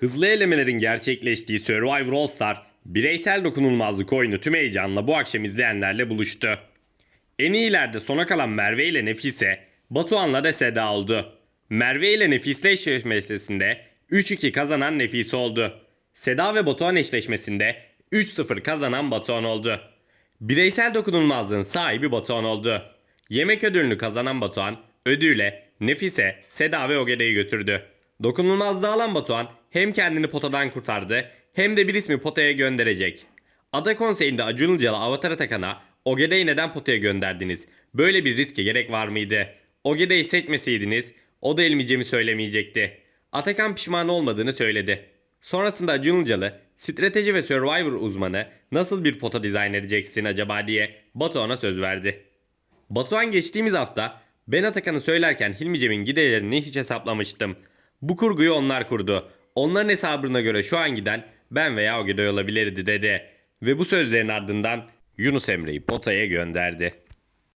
Hızlı elemelerin gerçekleştiği Survivor All Star, bireysel dokunulmazlık oyunu tüm heyecanla bu akşam izleyenlerle buluştu. En iyilerde sona kalan Merve ile Nefise, Batuhan'la da Seda oldu. Merve ile Nefise eşleşmesinde 3-2 kazanan Nefise oldu. Seda ve Batuhan eşleşmesinde 3-0 kazanan Batuhan oldu. Bireysel dokunulmazlığın sahibi Batuhan oldu. Yemek ödülünü kazanan Batuhan, ödüyle Nefise, Seda ve Ogede'yi götürdü. Dokunulmazlığı alan Batuhan hem kendini potadan kurtardı hem de bir ismi potaya gönderecek. Ada konseyinde Acun Ilıcalı Avatar Atakan'a Ogede'yi neden potaya gönderdiniz? Böyle bir riske gerek var mıydı? Ogede'yi seçmeseydiniz o da elmeyeceğimi söylemeyecekti. Atakan pişman olmadığını söyledi. Sonrasında Acun Ilıcalı strateji ve Survivor uzmanı nasıl bir pota dizayn edeceksin acaba diye Batuhan'a söz verdi. Batuhan geçtiğimiz hafta ben Atakan'ı söylerken Hilmi Cem'in giderlerini hiç hesaplamıştım. Bu kurguyu onlar kurdu. Onların hesabına göre şu an giden ben veya Ogeday olabilirdi dedi. Ve bu sözlerin ardından Yunus Emre'yi potaya gönderdi.